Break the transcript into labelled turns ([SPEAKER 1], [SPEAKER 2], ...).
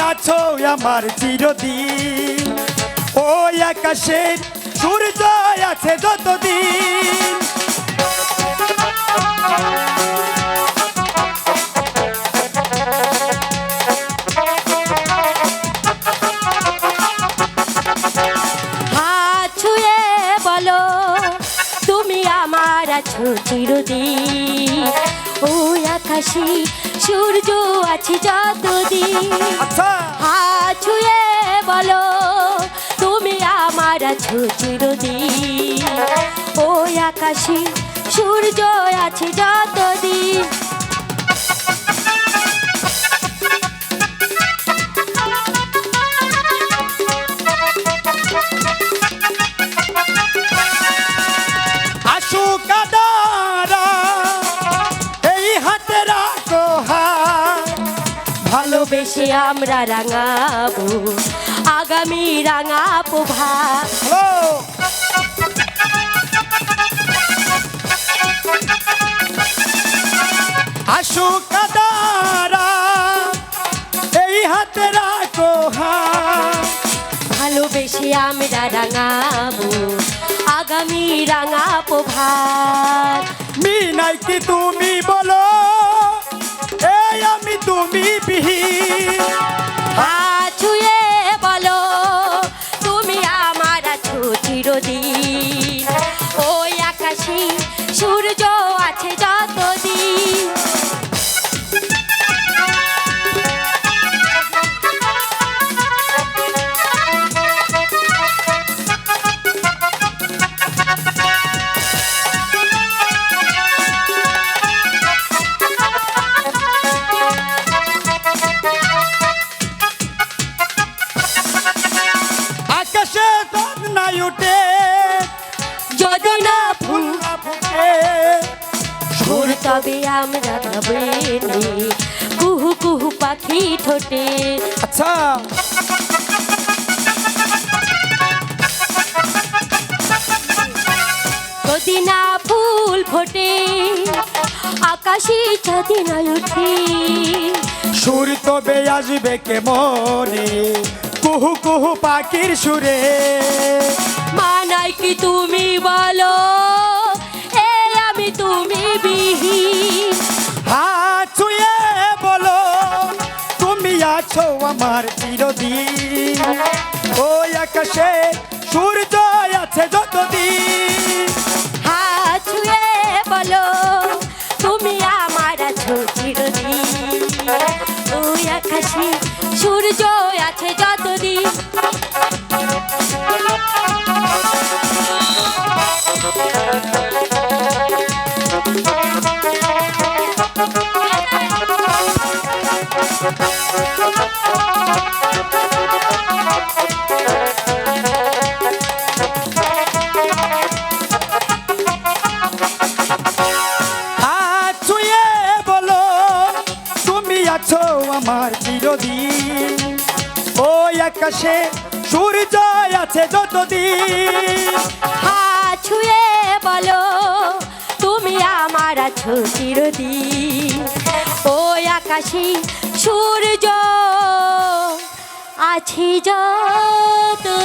[SPEAKER 1] আছো আমার চিরদিন। ওই আকাশের সূর্য আছে যতদিন।
[SPEAKER 2] তুমি আমার আছো চিরদিন। ওই আকাশে সূর্য আছে যতদিন।
[SPEAKER 1] হা
[SPEAKER 2] হাত ছুঁয়ে বলো তুমি আমার আছো চিরদিন। ও আকাশে সূর্য আছে যতদিন ভালোবেসে আমরা রাঙাবো আগামী রাঙাবো ভা
[SPEAKER 1] হ্যালো! আশু কাদারা এই হাতে রাখো
[SPEAKER 2] ভালোবেসে আমরা রাঙাবো আগামী রাঙাবো ভাত।
[SPEAKER 1] মিনাই কি তুমি বলো?
[SPEAKER 2] চিরদিন
[SPEAKER 1] উঠে
[SPEAKER 2] যদি না ফুল
[SPEAKER 1] না ফুটে
[SPEAKER 2] সুর তবে আমরা গাবে কুহু কুহু পাখি ঠোঁটে।
[SPEAKER 1] আচ্ছা।
[SPEAKER 2] যদি না ফুল ফোটে আকাশে যদি না উঠে
[SPEAKER 1] সুর তবে আসবে কে মনে কুহু কুহু পাখির সুরে।
[SPEAKER 2] মানাই কি তুমি বলো? এ আমি তুমি বিহীন।
[SPEAKER 1] হাত ছুঁয়ে বলো তুমি আছো আমার চিরদিন। ওই আকাশে সূর্য আছে যতদিন।
[SPEAKER 2] সূর্য আছে যতদিন।
[SPEAKER 1] আমার চিরদিন ওই আকাশে সূর্য আছে যতদিন।
[SPEAKER 2] হাত ছুঁয়ে বলো, তুমি আমার আছো চিরদিন। ওই আকাশে সূর্য আছি যতদিন।